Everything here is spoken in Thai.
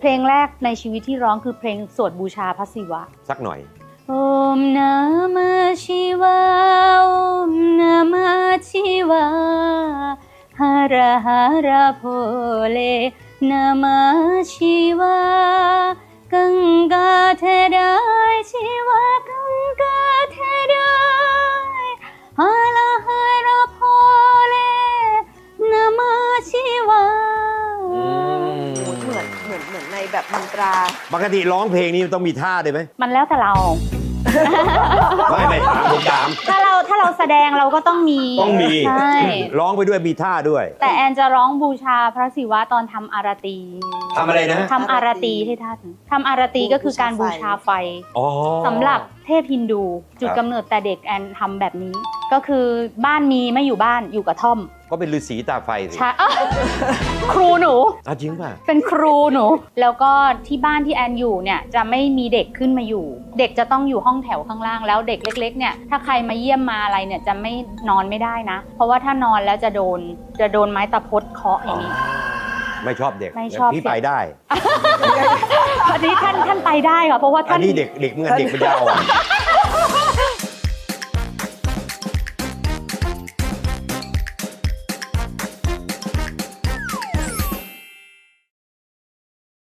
เพลงแรกในชีวิตที่ร้องคือเพลงสวดบูชาพระศิวะ สักหน่อย โอมนะมะชิวะโอมนะมะชิวะหาระหาระโพเลนะมะชิวะกังกาเทไดชิวะ แบบมันตรา ปกติร้องเพลงนี้ต้องมีท่าด้วยไหมมันแล้วแต่เรา ไม่ไม่ถามผมถาม ถ้าเราถ้าเราแสดงเราก็ต้องมีต้องมี ใช่ร้องไปด้วยมีท่าด้วยแต่แอนจะร้องบูชาพระศิวะตอนทำอารตีทำอะไรนะ ทำอารตีให้ท่านทำอารตีก็คือการบูชาไฟอ๋อ สำหรับเทพฮินดู จุดครับกำเนิดแต่เด็กแอนทำแบบนี้ ก็คือบ้านมีไม่อยู่บ้านอยู่กับท่อม ก็เป็นฤาษีตาไฟสิ ใช่อ้าวครูหนู อ้าวจริงป่ะ เป็นครูหนู แล้วก็ที่บ้านที่แอนอยู่เนี่ยจะไม่มีเด็กขึ้นมาอยู่ เด็กจะต้องอยู่ห้องแถวข้างล่างแล้วเด็กเล็ก ๆ เนี่ยถ้าใครมาเยี่ยมมาอะไรเนี่ยจะไม่นอนไม่ได้นะ เพราะว่าถ้านอนแล้วจะโดนจะโดนไม้ตะพดเคาะอย่างนี้ ไม่ชอบเด็กไม่ชอบ พี่เด็กไปได้ อันนี้ท่านท่านไปได้ค่ะเพราะว่าอัท่านนนี้เด็กเด็กเงินเด็กปัญญาอ่อน